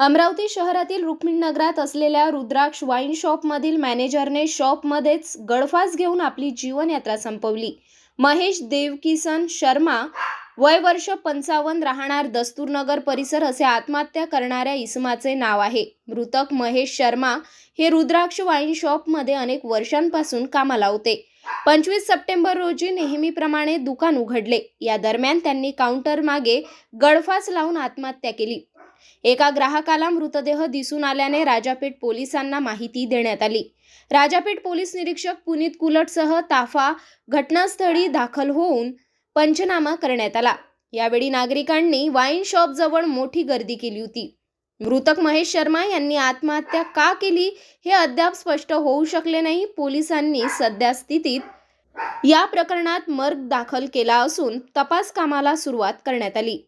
अमरावती शहरातील रुक्मिणनगरात असलेल्या रुद्राक्ष वाईन शॉपमधील मॅनेजरने शॉपमध्येच गळफास घेऊन आपली जीवनयात्रा संपवली. महेश देवकिसन शर्मा वय वर्ष पंचावन्न राहणार दस्तूरनगर परिसर असे आत्महत्या करणाऱ्या इसमाचे नाव आहे. मृतक महेश शर्मा हे रुद्राक्ष वाईन शॉपमध्ये अनेक वर्षांपासून कामाला होते. पंचवीस सप्टेंबर रोजी नेहमीप्रमाणे दुकान उघडले. या दरम्यान त्यांनी काउंटर मागे गळफास लावून आत्महत्या केली. एका ग्राहकाला मृतदेह दिसून आल्याने राजापेठ पोलिसांना माहिती देण्यात आली. राजापेठ पोलीस निरीक्षक पुनीत कुलटसह ताफा घटनास्थळी दाखल होऊन पंचनामा करण्यात आला. यावेळी नागरिकांनी वाईन शॉप जवळ मोठी गर्दी केली होती. मृतक महेश शर्मा यांनी आत्महत्या का केली हे अद्याप स्पष्ट होऊ शकले नाही. पोलिसांनी सध्या स्थितीत या प्रकरणात मर्ग दाखल केला असून तपास कामाला सुरुवात करण्यात आली.